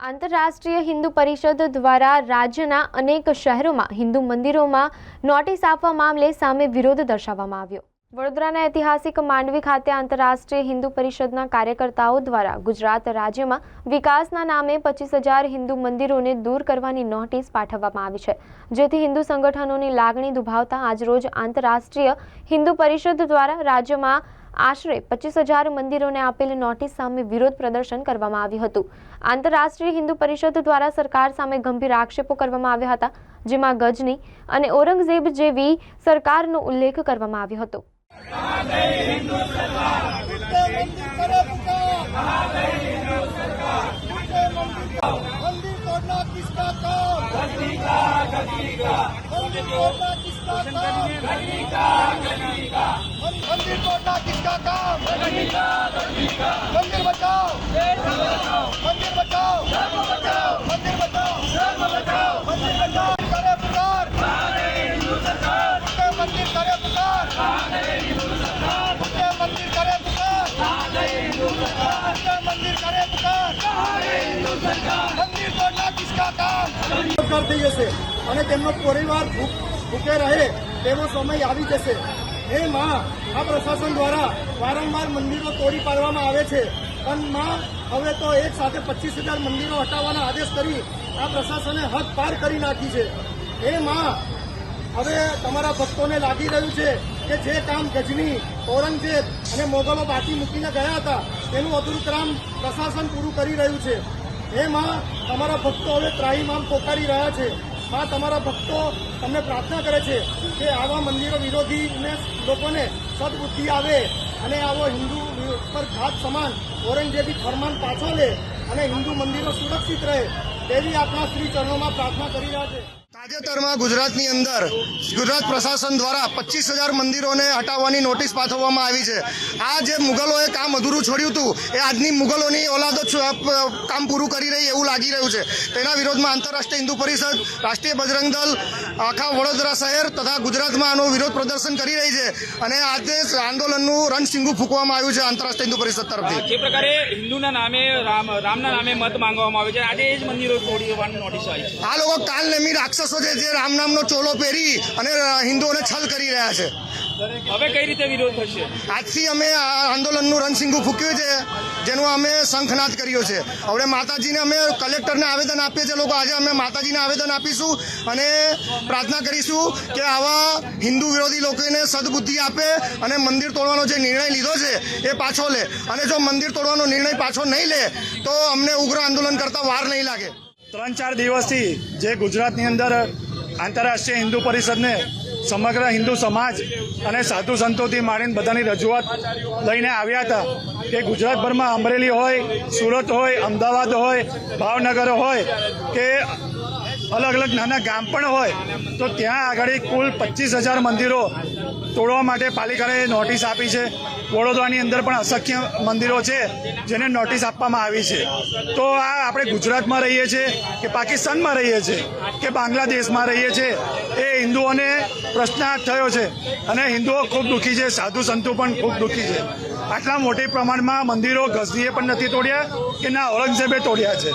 આંતરરાષ્ટ્રીય હિન્દુ પરિષદ દ્વારા રાજ્યના અનેક શહેરોમાં હિન્દુ મંદિરોમાં નોટિસ આપવા મામલે સામે વિરોધ દર્શાવવામાં આવ્યો. વડોદરાના ઐતિહાસિક માંડવી ખાતે આંતરરાષ્ટ્રીય હિન્દુ પરિષદના કાર્યકર્તાઓ દ્વારા ગુજરાત રાજ્યમાં વિકાસના નામે પચીસ હજાર હિન્દુ મંદિરોને દૂર કરવાની નોટિસ પાઠવવામાં આવી છે. જેથી હિન્દુ સંગઠનોની લાગણી દુભાવતા આજરોજ આંતરરાષ્ટ્રીય હિન્દુ પરિષદ દ્વારા રાજ્યમાં આશરે પચીસ હજાર મંદિરોને આપેલી નોટિસ સામે વિરોધ પ્રદર્શન કરવામાં આવ્યું હતું. આંતરરાષ્ટ્રીય હિન્દુ પરિષદ દ્વારા સરકાર સામે ગંભીર આક્ષેપો કરવામાં આવ્યા હતા, જેમાં ગજની અને ઔરંગઝેબ જેવી સરકારનો ઉલ્લેખ કરવામાં આવ્યો હતો. મંદિર તોડના કિસકા કામ? ગતિ કા ગતિ કા મંદિર તોડના मंदिर तोड़ना किसका काम मंदिर बचाओ मंदिर बचाओ मंदिर बचाओ मंदिर बचाओ करे पुकार उनके मंदिर करे पुकार उनके मंदिर करे पुकार उनके मंदिर करे पुकार મંદિર તોડના કિસકા કામ સરકાર થઈ જશે અને તેમનો પરિવાર ભૂખ- રહે તેવો સમય આવી જશે. હે માં, આ પ્રશાસન દ્વારા વારંવાર મંદિરો તોડી પાડવામાં આવે છે. પણ માં, હવે તો એક સાથે પચીસ હજાર મંદિરો હટાવવાના આદેશ કરી આ પ્રશાસને હદ પાર કરી નાખી છે. હે માં, હવે તમારા ભક્તોને લાગી રહ્યું છે કે જે કામ ગજની, ઔરંગઝેબ અને મોગલો બાકી મૂકીને ગયા હતા, તેનું અધૂરું કામ પ્રશાસન પૂરું કરી રહ્યું છે. હે માં, તમારા ભક્તો હવે ત્રાહીમામ પોકારી રહ્યા છે. માં તમારા ભક્તો તમને પ્રાર્થના કરે છે કે આવા મંદિરો વિરોધીને લોકોને સદબુદ્ધિ આવે અને આવો હિન્દુ પર ઘાત સમાન ઔરંગઝેબી ફરમાન પાછો લે અને હિન્દુ મંદિરો સુરક્ષિત રહે, તેવી આપણા શ્રી ચરણોમાં પ્રાર્થના કરી રહ્યા છે. તાજેતરમાં ગુજરાતની અંદર ગુજરાત પ્રશાસન દ્વારા પચીસ હજાર મંદિરોને હટાવવાની નોટિસ પાઠવવામાં આવી છે. આ જે મુગલોએ કામ અધૂરું છોડ્યું હતું એ આજની મુગલોની ઓલાદો કામ પૂરું કરી રહી એવું લાગી રહ્યું છે. તેના વિરોધમાં આંતરરાષ્ટ્રીય હિન્દુ પરિષદ રાષ્ટ્રીય બજરંગ દળ આખા વડોદરા શહેર તથા ગુજરાતમાં આનો વિરોધ પ્રદર્શન કરી રહી છે અને આજે આંદોલનનું રણસિંગુ ફૂંકવામાં આવ્યું છે આંતરરાષ્ટ્રીય હિન્દુ પરિષદ તરફથી. જે પ્રકારે હિન્દુના નામે રામના નામે મત માંગવામાં આવે છે આજે એ જ મંદિરો તોડી નોટિસ આવી આ લોકો કાલ નેમી રાક્ષસો છે જે રામ નામનો ચોલો પહેરી અને હિન્દુઓને છલ કરી રહ્યા છે. હવે કઈ રીતે વિરોધ થશે? આજથી અમે આ આંદોલનનું રણસિંગુ ફૂક્યું છે જેનો અમે શંખનાદ કર્યો છે. હવે માતાજીને અમે કલેક્ટરને આવેદન આપીએ છીએ લોકો આજે અમે માતાજીને આવેદન આપીશું અને પ્રાર્થના કરીશું કે આવા હિન્દુ વિરોધી લોકોને સદબુદ્ધિ આપે અને મંદિર તોડવાનો જે નિર્ણય લીધો છે એ પાછો લે. અને જો મંદિર તોડવાનો નિર્ણય પાછો નહીં લે તો અમને ઉગ્ર આંદોલન કરતાં વાર નહીં લાગે. ત્રણ ચાર દિવસથી જે ગુજરાતની અંદર આંતરરાષ્ટ્રીય હિન્દુ પરિષદને સમગ્ર હિન્દુ સમાજ અને સાધુ સંતોથી માંડીને બધાની રજૂઆત લઈને આવ્યા હતા કે ગુજરાતભરમાં અમરેલી હોય, સુરત હોય, અમદાવાદ હોય, ભાવનગર હોય, કે અલગ અલગ નાના ગામ પણ હોય, તો ત્યાં આગળ કુલ પચીસ હજાર મંદિરો તોડવા માટે પાલિકાએ નોટિસ આપી છે. વડોદરાની અંદર પણ અસંખ્ય મંદિરો છે, જેને નોટિસ આપવામાં આવી છે. તો આ આપણે ગુજરાતમાં રહીએ છીએ કે પાકિસ્તાનમાં રહીએ છીએ કે બાંગ્લાદેશમાં રહીએ છીએ એ હિન્દુઓને પ્રશ્નાર્થ થયો છે. અને હિન્દુઓ ખૂબ દુઃખી છે, સાધુ સંતો પણ ખૂબ દુઃખી છે. આટલા મોટી પ્રમાણમાં મંદિરો ગઝનીએ પણ નથી તોડ્યા કે ના ઔરંગઝેબે તોડ્યા છે.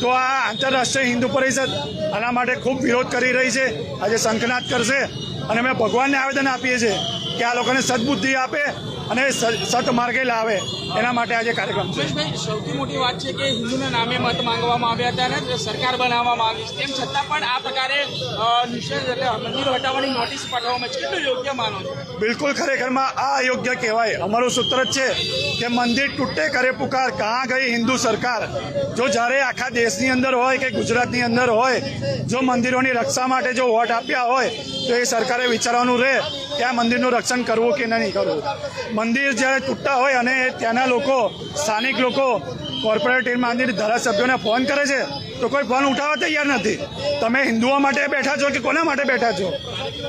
તો આ આંતરરાષ્ટ્રીય હિન્દુ પરિષદ આના માટે ખૂબ વિરોધ કરી રહી છે. આજે શંખનાદ કરશે અને અમે ભગવાનને આવેદન આપીએ છીએ કે આ લોકોને સદબુદ્ધિ આપે અને સતમાર્ગે સત માર્ગે લાવે. એના માટે આજે કાર્યક્રમ છે. સૌથી મોટી વાત છે કે હિન્દુના નામે મત માંગવામાં આવ્યા હતા અને સરકાર બનાવવામાં આવી તેમ છતાં પણ આ પ્રકારે અ, નિષેધ એટલે મંદિરો હટાવવાની નોટિસ પાઠવવામાં છે. કેટલું યોગ્ય માનો છો? બિલકુલ ખરેખરમાં આ અયોગ્ય કહેવાય. અમારું સૂત્ર જ છે કે મંદિર તૂટે કરે પુકાર કાં ગઈ હિન્દુ સરકાર? જો જ્યારે આખા દેશની અંદર હોય કે ગુજરાતની અંદર હોય જો મંદિરોની રક્ષા માટે જો વોટ આપ્યા હોય તો એ સરકારે વિચારવાનું રહે કે આ મંદિરનું રક્ષણ કરવું કે નહીં કરવું? મંદિર જ્યારે તૂટતા હોય અને ત્યાંના લોકો સ્થાનિક લોકો કોર્પોરેટિવ મંદિર ધારાસભ્યોને ફોન કરે છે તો કોઈ ફોન ઉઠાવવા તૈયાર નથી. તમે હિન્દુઓ માટે બેઠા છો કે કોના માટે બેઠા છો?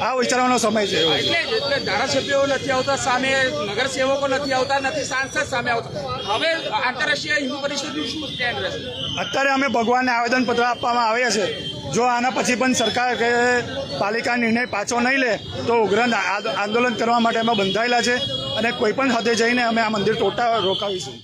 આ વિચારવાનો સમય છે. એટલે ધારાસભ્યો નથી આવતા સામે નગરસેવકો નથી આવતા નથી સાંસદ સામે આવતા. હવે આંતરરાષ્ટ્રીય હિન્દુ પરિષદનું શું સ્ટેન્ડ રહેશે? અત્યારે અમે ભગવાનને આવેદનપત્ર આપવામાં આવ્યા છે. જો આના પછી પણ સરકાર કે પાલિકા નિર્ણય પાછો નહીં લે, તો ઉગ્ર આંદોલન કરવા માટે અમે બંધાયેલા છે અને કોઈ પણ હદે જઈને અમે આ મંદિર તોડતા રોકાવીશું.